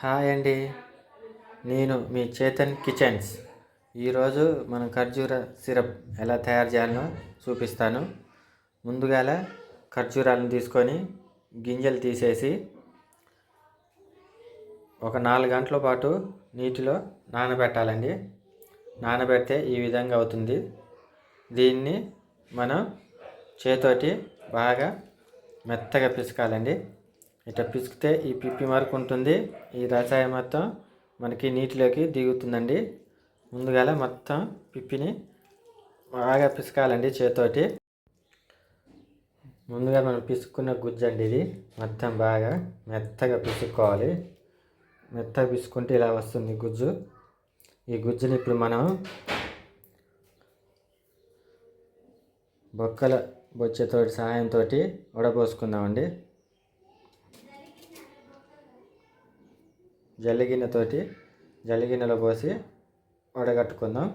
Hi అండి. నేను మీ Chetan kitchens. ఈరోజు మనం ఖర్జూర సిరప్ ఎలా తయారు చేయాలో చూపిస్తాను. ముందుగాల ఖర్జూరాలను తీసుకొని గింజలు తీసేసి ఒక నాలుగు గంటల పాటు నీటిలో నానబెట్టాలండి. నానబెడితే ఈ విధంగా అవుతుంది. దీన్ని మనం చేతోటి బాగా మెత్తగా పిసకాలండి. ఇట్లా పిసికితే ఈ పిప్పి మార్క్ ఉంటుంది. ఈ రసాయనం మొత్తం మనకి నీటిలోకి దిగుతుందండి. ముందుగాల మొత్తం పిప్పిని బాగా పిసకాలండి చేతోటి ముందుగా మనం పిసుక్కున్న గుజ్జు అండి ఇది. మొత్తం బాగా మెత్తగా పిసుక్కోవాలి. మెత్తగా పిసుకుంటే ఇలా వస్తుంది గుజ్జు. ఈ గుజ్జుని ఇప్పుడు మనం బొక్కల బొచ్చెతో సహాయంతో వడపోసుకుందామండి జల్లిగిన్నెతోటి జల్లిగిన్నెలో పోసి వడగట్టుకుందాం.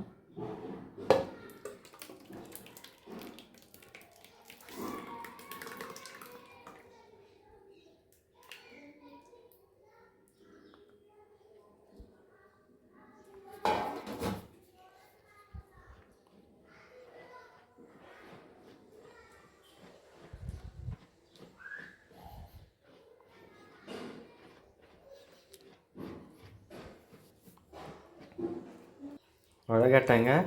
వడగట్టంగా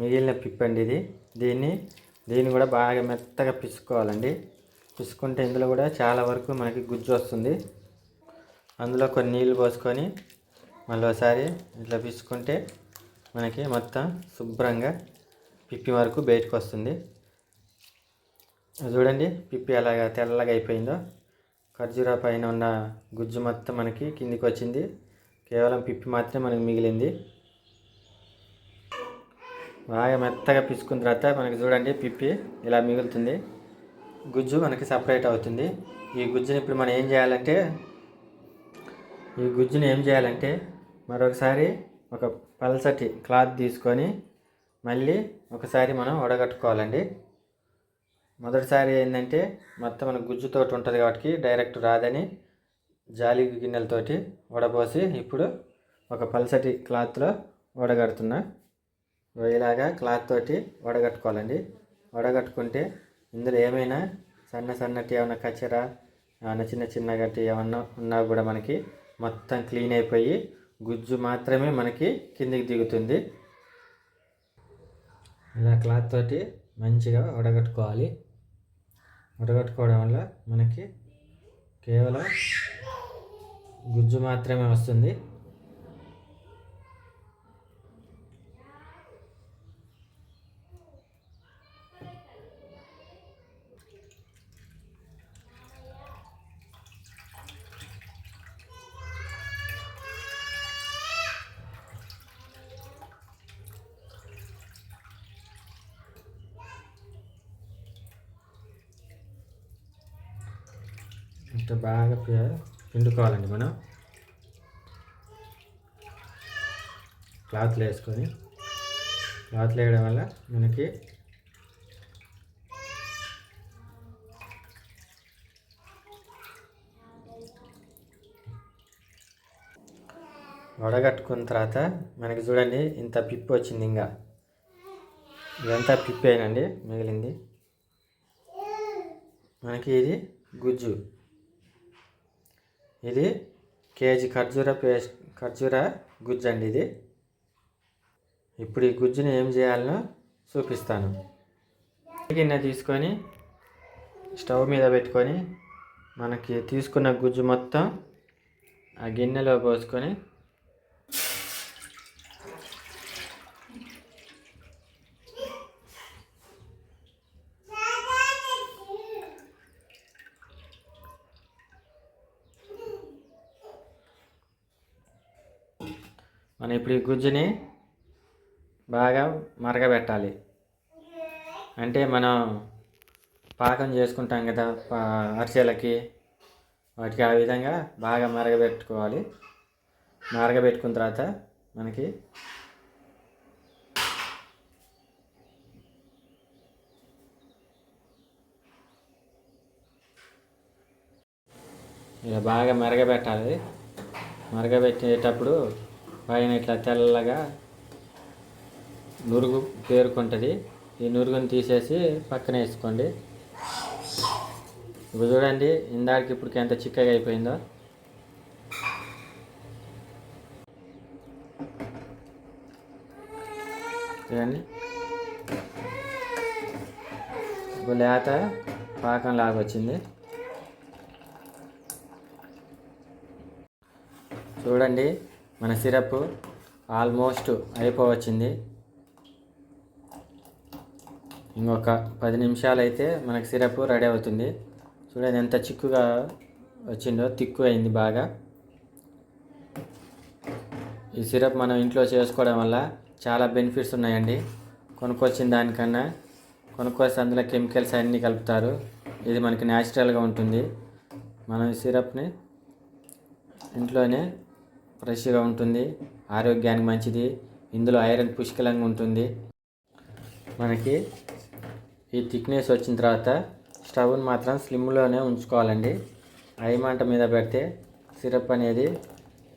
మిగిలిన పిప్పండి ఇది. దీన్ని దీన్ని కూడా బాగా మెత్తగా పిసుకోవాలండి పిసుకుంటే ఇందులో కూడా చాలా వరకు మనకి గుజ్జు వస్తుంది. అందులో కొన్ని నీళ్ళు పోసుకొని మళ్ళీ ఒకసారి ఇట్లా పిసుకుంటే మనకి మొత్తం శుభ్రంగా పిప్పి వరకు బయటకు వస్తుంది. చూడండి పిప్పి అలాగా తెల్లగా అయిపోయిందో. ఖర్జూరా పైన ఉన్న గుజ్జు మొత్తం మనకి కిందికి వచ్చింది. కేవలం పిప్పి మాత్రమే మనకి మిగిలింది. బాగా మెత్తగా పిసుకున్న తర్వాత మనకి చూడండి పిప్పి ఇలా మిగులుతుంది. గుజ్జు మనకి సపరేట్ అవుతుంది. ఈ గుజ్జుని ఇప్పుడు మనం ఏం చేయాలంటే ఈ గుజ్జుని ఏం చేయాలంటే మరొకసారి ఒక పల్సటి క్లాత్ తీసుకొని మళ్ళీ ఒకసారి మనం వడగట్టుకోవాలండి. మొదటిసారి ఏంటంటే మొత్తం మన గుజ్జుతోటి ఉంటుంది కాబట్టి డైరెక్ట్ రాదని జాలి గిన్నెలతోటి వడపోసి ఇప్పుడు ఒక పల్సటి క్లాత్లో వడగడుతున్నా. ఇలాగా క్లాత్ తోటి వడగట్టుకోవాలండి. వడగట్టుకుంటే ఇందులో ఏమైనా సన్న సన్నటి ఏమైనా కచ్చర ఏమైనా చిన్న చిన్న గట్టి ఏమన్నా ఉన్నా కూడా మనకి మొత్తం క్లీన్ అయిపోయి గుజ్జు మాత్రమే మనకి కిందికి దిగుతుంది. ఇలా క్లాత్ తోటి మంచిగా వడగట్టుకోవాలి. వడగట్టుకోవడం వల్ల మనకి కేవలం గుజ్జు మాత్రమే వస్తుంది. ఇట్లా బాగా పిండుకోవాలండి మనం. క్లాత్లు వేసుకొని. క్లాత్లు వేయడం వల్ల మనకి వడగట్టుకున్న తర్వాత మనకి చూడండి ఇంత పిప్పి వచ్చింది ఇంకా. ఇదంతా పిప్పి అయినండి మిగిలింది. మనకి ఇది గుజ్జు. ఇది కేజీ ఖర్జూర పేస్ట్ ఖర్జూర గుజ్జు అండి ఇది. ఇప్పుడు ఈ గుజ్జుని ఏం చేయాలనో చూపిస్తాను. గిన్నె తీసుకొని స్టవ్ మీద పెట్టుకొని మనకి తీసుకున్న గుజ్జు మొత్తం ఆ గిన్నెలో పోసుకొని మనం ఇప్పుడు ఈ గుజ్జుని బాగా మరగబెట్టాలి. అంటే మనం పాకం చేసుకుంటాం కదా అరిసెలకి వాటికి ఆ విధంగా బాగా మరగబెట్టుకోవాలి. మరగబెట్టుకున్న తర్వాత మనకి ఇలా బాగా మరగబెట్టాలి. మరగబెట్టేటప్పుడు పైన ఇట్లా తెల్లగా నురుగు పేరుకుంటుంది. ఈ నురుగుని తీసేసి పక్కన వేసుకోండి. ఇప్పుడు చూడండి ఇందాక ఇప్పటికి ఎంత చిక్కగా అయిపోయిందో. చూడండి. ఇప్పుడు లేత పాకం లాగా వచ్చింది. చూడండి మన సిరప్ ఆల్మోస్ట్ అయిపోవచ్చింది. ఇంకొక పది నిమిషాలు అయితే మనకు సిరప్ రెడీ అవుతుంది. చూడండి ఎంత చిక్కుగా వచ్చిందో తిక్కు అయింది బాగా. ఈ సిరప్ మనం ఇంట్లో చేసుకోవడం వల్ల చాలా బెనిఫిట్స్ ఉన్నాయండి. కొనుక్కొచ్చిన దానికన్నా కొనుక్కొస్తే అందులో కెమికల్స్ అన్నీ కలుపుతారు. ఇది మనకి న్యాచురల్గా ఉంటుంది. మనం ఈ సిరప్ని ఇంట్లోనే ఫ్రెష్గా ఉంటుంది ఆరోగ్యానికి మంచిది ఇందులో ఐరన్ పుష్కలంగా ఉంటుంది. మనకి ఈ థిక్నెస్ వచ్చిన తర్వాత స్టవ్ని మాత్రం స్లిమ్లోనే ఉంచుకోవాలండి. ఐ మంట మీద పెడితే సిరప్ అనేది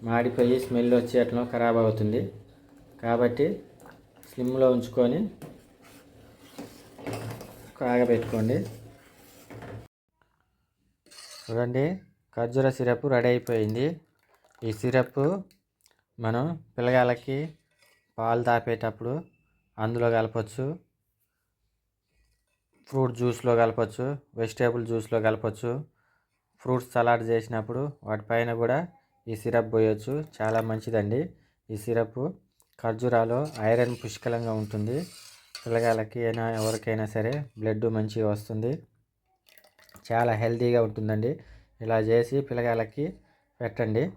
మాడిపోయి స్మెల్ వచ్చి అట్లా ఖరాబ్ అవుతుంది. కాబట్టి స్లిమ్లో ఉంచుకొని కాగబెట్టుకోండి. చూడండి ఖర్జూర సిరప్ రెడీ అయిపోయింది. ఈ సిరప్ మనం పిల్లగాళ్ళకి పాలు తాపేటప్పుడు అందులో కలపచ్చు. ఫ్రూట్ జ్యూస్లో కలపచ్చు వెజిటేబుల్ జ్యూస్లో కలపచ్చు. ఫ్రూట్స్ సలాడ్ చేసినప్పుడు వాటిపైన కూడా ఈ సిరప్ పోయొచ్చు. చాలా మంచిదండి. ఈ సిరప్ ఖర్జూరాలో ఐరన్ పుష్కలంగా ఉంటుంది. పిల్లగాళ్ళకి అయినా ఎవరికైనా సరే బ్లడ్ మంచిగా వస్తుంది. చాలా హెల్తీగా ఉంటుందండి. ఇలా చేసి పిల్లగాళ్ళకి పెట్టండి.